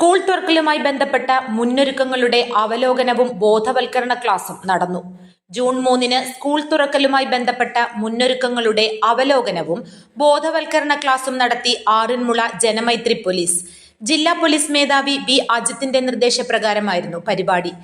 School തുറക്കലുമായി ബന്ധപ്പെട്ട മുന്നൊരുക്കങ്ങളുടെ അവലോകനവും ബോധവൽക്കരണ ക്ലാസും നടന്നു. ജൂൺ മൂന്നിന് സ്കൂൾ തുറക്കലുമായി ബന്ധപ്പെട്ട മുന്നൊരുക്കങ്ങളുടെ അവലോകനവും ബോധവൽക്കരണ ക്ലാസും നടത്തി ആറിന്മുള ജനമൈത്രി പോലീസ്. ജില്ലാ പോലീസ് മേധാവി ബി അജിത്തിന്റെ നിർദ്ദേശപ്രകാരമായിരുന്നു പരിപാടി.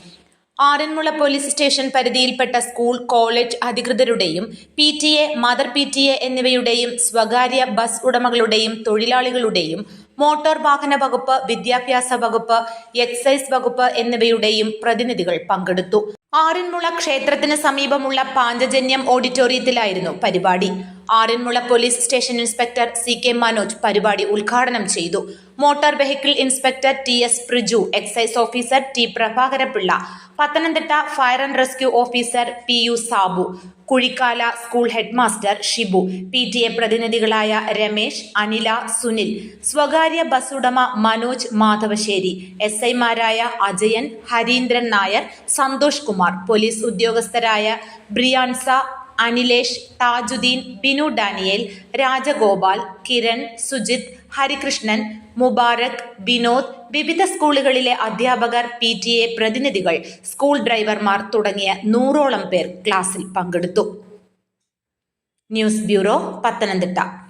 ആറന്മുള പോലീസ് സ്റ്റേഷൻ പരിധിയിൽപ്പെട്ട school college അധികൃതരുടെയും P T A mother P T A എന്നിവയുടെയും സ്വകാര്യ ബസ് ഉടമകളുടെയും തൊഴിലാളികളുടെയും മോട്ടോർ വാഹന വകുപ്പ് വിദ്യാഭ്യാസ വകുപ്പ് എക്സൈസ് വകുപ്പ് എന്നിവയുടെയും പ്രതിനിധികൾ പങ്കെടുത്തു. ആറന്മുള ക്ഷേത്രത്തിന് സമീപമുള്ള പാഞ്ചജന്യം ഓഡിറ്റോറിയത്തിലായിരുന്നു പരിപാടി. Aranmula police station inspector C K Manoj പരിപാടി ഉദ്ഘാടനം ചെയ്തു. Motor vehicle inspector T S Priju excise officer T Prabhakarapillai Pathanamthitta fire and rescue officer P U Sabu Kuzhikkala school headmaster Shibu P T A പ്രതിനിധികളായ Ramesh Anila Sunil സ്വകാര്യ bus ഉടമ Manoj Madhavassery S ഐമാരായ Ajayan Harindran Nair Santhosh Kumar police ഉദ്യോഗസ്ഥരായ ബ്രിയാൻസ Anilesh Thajudheen Binu Daniel Rajagopal Kiran Sujith Harikrishnan Mubarak Vinod വിവിധ സ്കൂളുകളിലെ അധ്യാപകർ പി ടി എ പ്രതിനിധികൾ school ഡ്രൈവർമാർ തുടങ്ങിയ നൂറോളം പേർ ക്ലാസ്സിൽ പങ്കെടുത്തു. News bureau Pathanamthitta.